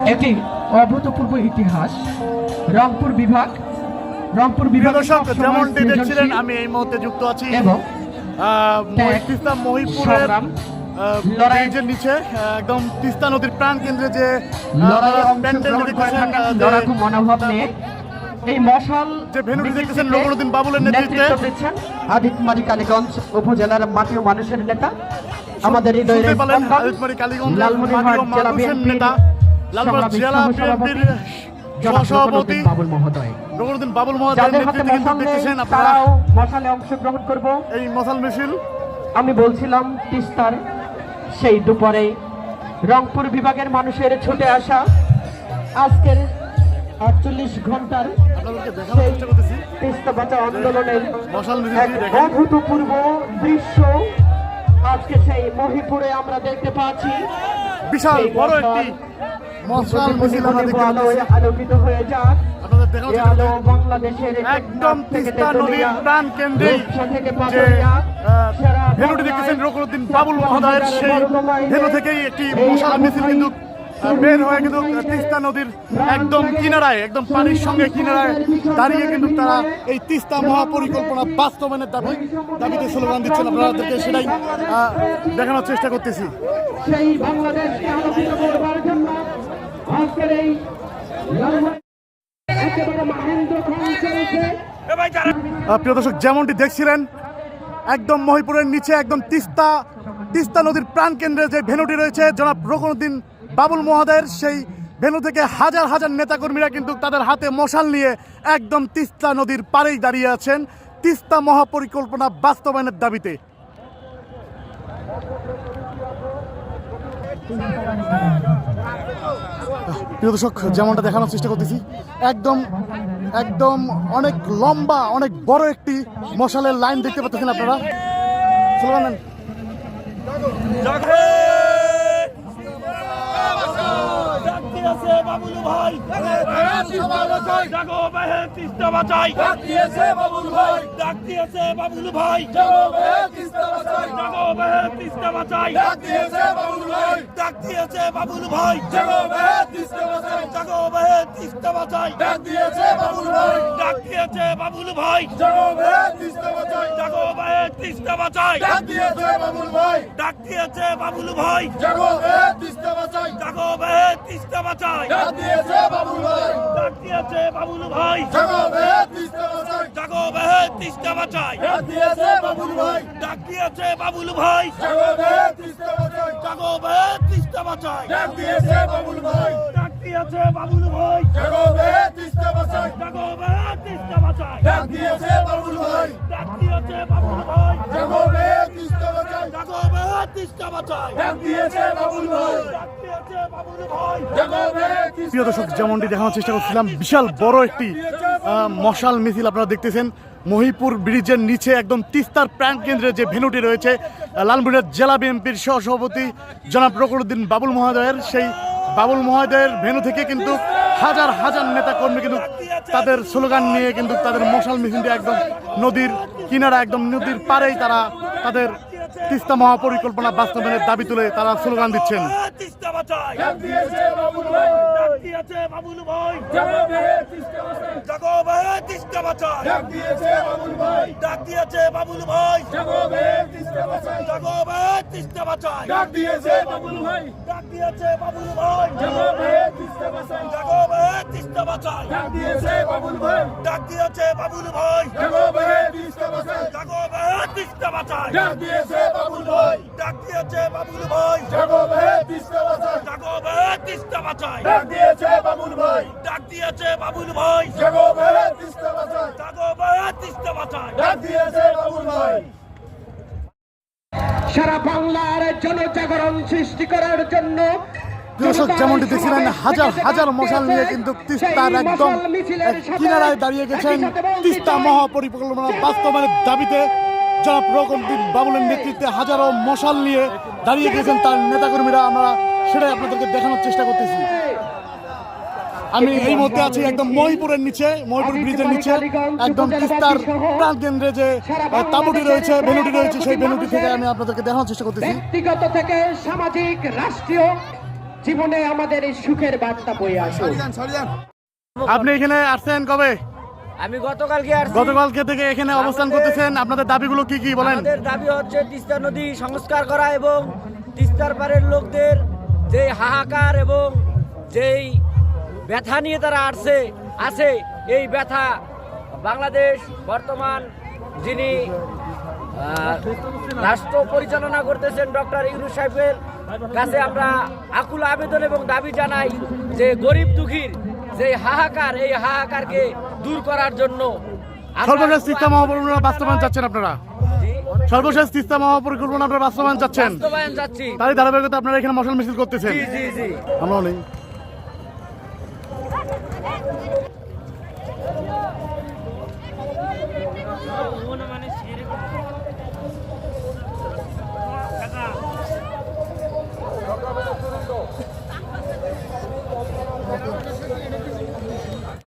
এটি অভূতপূর্ব ইতিহাস। রংপুর বিভাগ রংপুর বিভাগ দর্শক যেমনটি দেখছিলেন আমি এই মুহূর্তে যুক্ত আছি। এবং তিস্তা মহিপুরের ব্রিজের নিচে একদম তিস্তা নদীর প্রাণ কেন্দ্রে যে লড়াকু মনোভাব নিয়ে এই মশাল যে ভেন্যুটি দেখতেছেন রঘুনউদ্দিন বাবুলের নেতৃত্বে। নেতৃত্ব। দিচ্ছেন আদিতমারি কালীগঞ্জ উপজেলার মাটি ও মানুষের নেতা। আমাদের হৃদয়ের লালমনিরহাট জেলা বিএনপির নেতা, লালমনিরহাট সমাবেশ জেলা বিএনপির জনাব বাবুল মহোদয়। রঘুনউদ্দিন বাবুল মহোদয়ের নেতৃত্বে কিন্তু দেখতেছেন আপনারা। তারাও মশালে অংশগ্রহণ করব। এই মশাল মিছিল। আমি বলছিলাম তিস্তার সেই দুপুরে রংপুর বিভাগের মানুষের ছুটে আসা আজকের আটচল্লিশ ঘণ্টার তিস্তা বাঁচা আন্দোলনের অভূতপূর্ব দৃশ্য আজকে সেই মহিপুরে আমরা দেখতে পাচ্ছি। বিশাল বড় একটি মশাল মিছিল আলোকিত হয়ে যাক। একদম টেকনাফ থেকে তিস্তা নদীর প্রাণ কেন্দ্রেই যে পাথরিয়া, আহ, সারা ভেন্যুটি বাংলায় দেখতেছেন রকুরুদ্দিন বাবুল মহোদয়ের সেই বড় থেকেই একটি মশাল মিছিল কিন্তু বের হয়ে কিন্তু তিস্তা নদীর একদম কিনারায় একদম পানির সঙ্গে কিনারায় দাঁড়িয়ে কিন্তু তারা এই তিস্তা মহাপরিকল্পনা বাস্তবায়নের দাবি দাবিতে স্লোগান দিচ্ছেন আপনাদেরকে সেটাই দেখানোর চেষ্টা করতেছি। সেই বাংলাদেশকে আলোকিত করবার জন্য আজকের এই লড়াই একেবারে মহেন্দ্র খান চলছে। আহ, প্রিয় দর্শক যেমনটি দেখছিলেন একদম মহিপুরের নিচে একদম তিস্তা তিস্তা নদীর প্রাণ কেন্দ্রে যে ভেনুটি রয়েছে জনাব রকনুদ্দিন বাবুল মহোদয়ের সেই ভেনু থেকে হাজার হাজার নেতাকর্মীরা কিন্তু তাদের হাতে মশাল নিয়ে একদম তিস্তা নদীর পাড়েই দাঁড়িয়ে আছেন। তিস্তা মহাপরিকল্পনা বাস্তবায়নের দাবিতে। প্রিয় দর্শক যেমনটা দেখানোর চেষ্টা করতেছি একদম একদম অনেক লম্বা অনেক বড় একটি মশালের লাইন দেখতে পাচ্ছেন আপনারা। স্লোগান বাবুল ভাই আছে বাবুল ভাই জাগো বেহে তিস্তা বাঁচাই জাগো বেহে তিস্তা বাঁচাই ডাকতে আছে বাবুল ভাই ডাকতে আছে বাবুল ভাই জাগো বেহে তিস্তা বাঁচাই জাগো বেহে তিস্তা বাঁচাই ডাকতে আছে বাবুল ভাই ডাকতে আছে বাবুল ভাই জাগো বেহে তিস্তা বাঁচাই জাগো বেহে তিস্তা বাঁচাই ডাক দিয়েছে বাবুল ভাই ডাক দিয়েছে বাবুল ভাই জাগো বেহে তিস্তা বাঁচাই জাগো বেহে তিস্তা বাঁচাই ডাক দিয়েছে বাবুল ভাই ডাক দিয়েছে বাবুল ভাই জাগো বেহে তিস্তা বাঁচাই জাগো বেহে তিস্তা বাঁচাই ডাক দিয়েছে বাবুল ভাই ডাক দিয়েছে বাবুল ভাই জাগো তিস্তা বাঁচাই জাগো তিস্তা বাঁচাই ডাক দিয়েছে বাবুল ভাই ডাক দিয়েছে বাবুল ভাই জাগো তিস্তা বাঁচাই জাগো তিস্তা বাঁচাই ডাক দিয়েছে বাবুল ভাই ডাক দিয়েছে বাবুল ভাই জাগো প্রিয় দর্শক যেমনটি দেখানোর চেষ্টা করছিলাম বিশাল বড় একটি মশাল মিছিল আপনারা দেখতেছেন। মহিপুর ব্রিজের নিচে একদম তিস্তার প্রাণ কেন্দ্রে যে ভেনুটি রয়েছে লালমনিরহাট জেলা বিএনপির সহসভাপতি জনাব রকরুদ্দিন বাবুল মহোদয়ের। সেই বাবুল মহোদয়ের ভেনু থেকে কিন্তু হাজার হাজার নেতা কর্মী কিন্তু তাদের স্লোগান নিয়ে কিন্তু তাদের মশাল মিছিলটি একদম নদীর কিনারা একদম নদীর পাড়েই তারা তাদের তিস্তা মহাপরিকল্পনা বাস্তবায়নের দাবি তুলে তারা স্লোগান দিচ্ছেন। তিস্তা তিস্তা বাঁচাই ডাক দিয়েছে বাবুল ভাই। ডাক দিয়েছে বাবুল ভাই। জাগো বেহে তিস্তা বাঁচাই জাগো বেহে তিস্তা বাঁচাই ডাক দিয়েছে বাবুল ভাই। ডাক দিয়েছে বাবুল ভাই। জাগো বেহে তিস্তা বাঁচাই জাগো তিস্তা বাঁচাই ডাক দিয়েছে বাবুল ভাই। ডাক দিয়েছে বাবুল ভাই। জাগো বেহে তিস্তা বাঁচাই জাগো বেহে তিস্তা বাঁচাই ডাক দিয়েছে বাবুল ভাই। ডাক দিয়েছে বাবুল ভাই। জাগো বেহে তিস্তা বাঁচাই জাগো বেহে তিস্তা বাঁচাই ডাক দিয়েছে বাবুল ভাই ডাক দিয়েছে বাবুল ভাই জাগো বেহে তিস্তা বাঁচাই জাগো বেহে তিস্তা বাঁচাই ডাক দিয়েছে বাবুল ভাই সারা বাংলার জনজাগরণ সৃষ্টি করার জন্য দর্শক যেমনটি দেখছিলেন হাজার হাজার মশাল নিয়ে কিন্তু তিস্তার একদম কিনারায় দাঁড়িয়ে গেছেন তিস্তা মহাপরিকল্পনা বাস্তবায়নের দাবিতে জনাব রকমদ্দিন বাবুলের নেতৃত্বে হাজারো মশাল নিয়ে দাঁড়িয়ে গেছেন তার নেতাকর্মীরা। আমরা সেটাই আপনাদেরকে দেখানোর চেষ্টা করতেছি। আমি এই মুহূর্তে আছি একদম মহিপুরের নিচে মহিপুর ব্রিজের নিচে। একদম তিস্তার প্রাণ কেন্দ্রে যে তাঁবুটি রয়েছে ভেনুটি রয়েছে সেই ভেনুটি থেকে আমি আপনাদেরকে দেখানোর চেষ্টা করতেছি। ব্যক্তিগত থেকে সামাজিক রাষ্ট্রীয় জীবনে আমাদের এই সুখের বার্তা বয়ে আসুক আপনি এখানে আসছেন কবে? আমি গতকালকে গতকালকে থেকে এখানে অবস্থান করতেছেন। আপনাদের দাবিগুলো কি কি বলেন? আমাদের দাবি হচ্ছে তিস্তা নদী সংস্কার করা এবং তিস্তার পারের লোকদের যে হাহাকার এবং যেই ব্যথা নিয়ে তারা আসছে আছে। এই ব্যথা বাংলাদেশ বর্তমান যিনি রাষ্ট্র পরিচালনা করতেছেন ডক্টর ইউনুস সাহেবের কাছে আমরা আকুল আবেদন এবং দাবি জানাই যে গরিব দুঃখীর যে হাহাকার এই হাহাকারকে দূর করার জন্য সর্বশেষ তিস্তা মহাপরিকল্পনা বাস্তবায়ন চাচ্ছেন আপনারা? সর্বশেষ তিস্তা মহাপরিকল্পনা আপনারা বাস্তবায়ন চাচ্ছেন? বাস্তবায়ন যাচ্ছি তারই ধারাবাহিকতা আপনারা এখানে মশাল মিছিল করতেছেন? জি জি জি। আমরাও নেই।